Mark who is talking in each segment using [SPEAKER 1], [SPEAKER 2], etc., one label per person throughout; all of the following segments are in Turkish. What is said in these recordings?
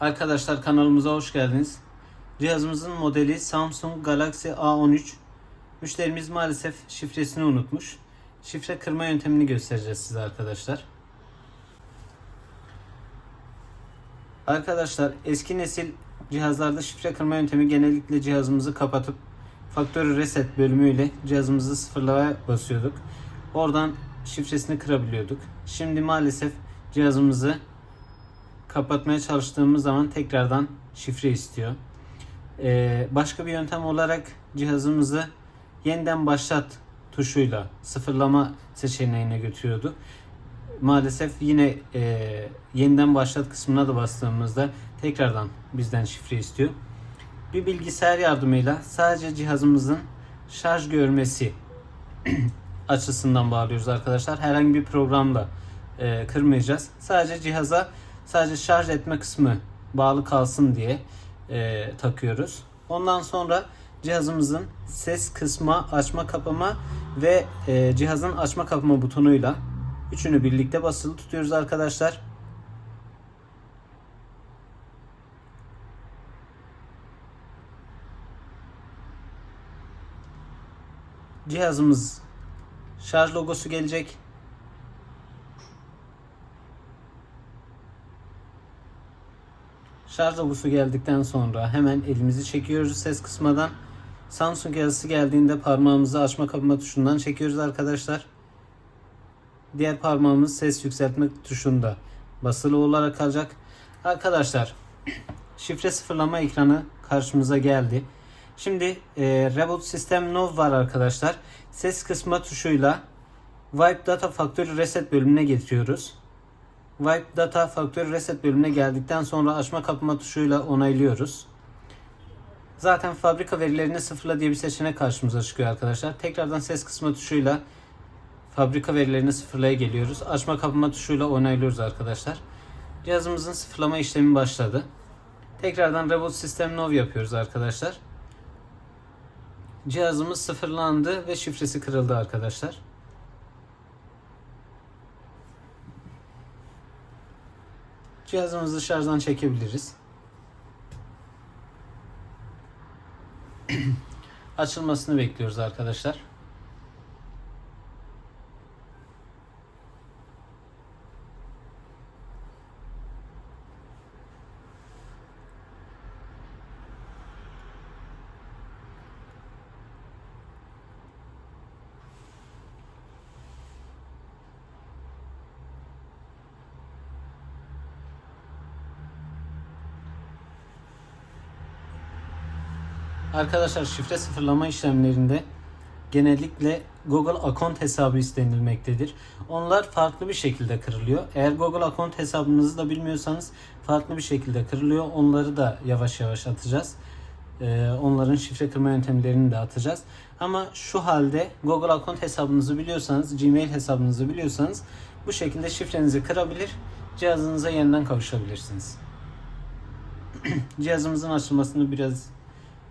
[SPEAKER 1] Arkadaşlar kanalımıza hoş geldiniz. Cihazımızın modeli Samsung Galaxy A13. Müşterimiz maalesef şifresini unutmuş. Şifre kırma yöntemini göstereceğiz size arkadaşlar. Arkadaşlar eski nesil cihazlarda şifre kırma yöntemi genellikle cihazımızı kapatıp faktörü reset bölümüyle cihazımızı sıfırlamaya basıyorduk. Oradan şifresini kırabiliyorduk. Şimdi maalesef cihazımızı kapatmaya çalıştığımız zaman tekrardan şifre istiyor. Ee, başka bir yöntem olarak cihazımızı yeniden başlat tuşuyla sıfırlama seçeneğine götürüyorduk. Maalesef yine e, yeniden başlat kısmına da bastığımızda tekrardan bizden şifre istiyor. Bir bilgisayar yardımıyla sadece cihazımızın şarj görmesi açısından bağlıyoruz arkadaşlar. Herhangi bir programla e, kırmayacağız. Sadece cihaza sadece şarj etme kısmı bağlı kalsın diye e, takıyoruz. Ondan sonra cihazımızın ses kısma, açma kapama ve e, cihazın açma kapama butonuyla üçünü birlikte basılı tutuyoruz arkadaşlar. Cihazımız şarj logosu gelecek. Şarj logosu geldikten sonra hemen elimizi çekiyoruz ses kısmadan. Samsung yazısı geldiğinde parmağımızı açma kapama tuşundan çekiyoruz arkadaşlar. Diğer parmağımız ses yükseltme tuşunda basılı olarak kalacak. Arkadaşlar şifre sıfırlama ekranı karşımıza geldi. Şimdi e, Reboot System Nov var arkadaşlar. Ses kısma tuşuyla Wipe Data Factory Reset bölümüne getiriyoruz. Wipe Data Factory Reset bölümüne geldikten sonra açma kapama tuşuyla onaylıyoruz. Zaten fabrika verilerini sıfırla diye bir seçenek karşımıza çıkıyor arkadaşlar. Tekrardan ses kısma tuşuyla fabrika verilerini sıfırlaya geliyoruz. Açma kapama tuşuyla onaylıyoruz arkadaşlar. Cihazımızın sıfırlama işlemi başladı. Tekrardan Reboot System Nov yapıyoruz arkadaşlar. Cihazımız sıfırlandı ve şifresi kırıldı arkadaşlar. Cihazımızı şarjdan çekebiliriz. Açılmasını bekliyoruz arkadaşlar. Arkadaşlar şifre sıfırlama işlemlerinde genellikle Google Account hesabı istenilmektedir. Onlar farklı bir şekilde kırılıyor. Eğer Google Account hesabınızı da bilmiyorsanız farklı bir şekilde kırılıyor. Onları da yavaş yavaş atacağız. Ee, onların şifre kırma yöntemlerini de atacağız. Ama şu halde Google Account hesabınızı biliyorsanız, Gmail hesabınızı biliyorsanız bu şekilde şifrenizi kırabilir, cihazınıza yeniden kavuşabilirsiniz. Cihazımızın açılmasını biraz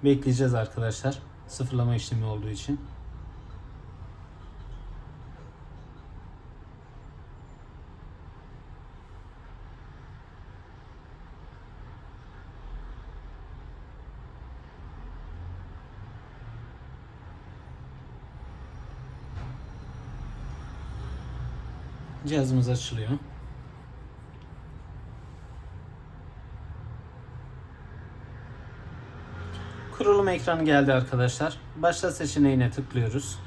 [SPEAKER 1] bekleyeceğiz arkadaşlar. Sıfırlama işlemi olduğu için. Cihazımız açılıyor. Kurulum ekranı geldi arkadaşlar. Başla seçeneğine tıklıyoruz.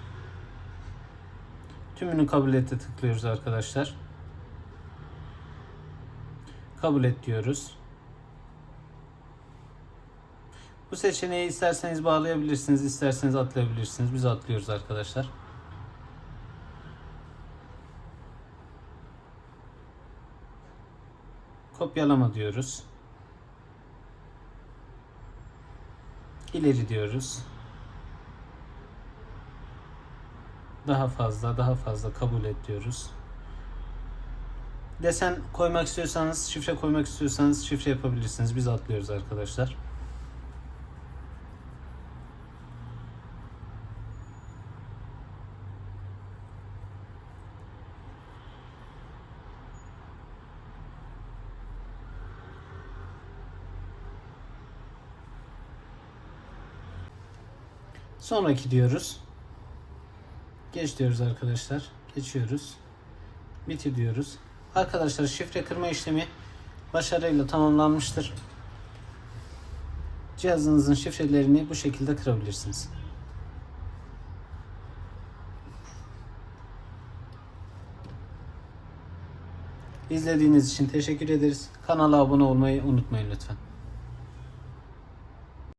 [SPEAKER 1] Tümünü kabul ete tıklıyoruz arkadaşlar. Kabul et diyoruz. Bu seçeneği isterseniz bağlayabilirsiniz, isterseniz atlayabilirsiniz. Biz atlıyoruz arkadaşlar. Kopyalama diyoruz. İleri diyoruz. Daha fazla, daha fazla kabul et diyoruz. Desen koymak istiyorsanız, şifre koymak istiyorsanız şifre yapabilirsiniz. Biz atlıyoruz arkadaşlar. Sonraki diyoruz. Geç diyoruz arkadaşlar. Geçiyoruz. Bitir diyoruz. Arkadaşlar şifre kırma işlemi başarıyla tamamlanmıştır. Cihazınızın şifrelerini bu şekilde kırabilirsiniz. İzlediğiniz için teşekkür ederiz. Kanala abone olmayı unutmayın lütfen.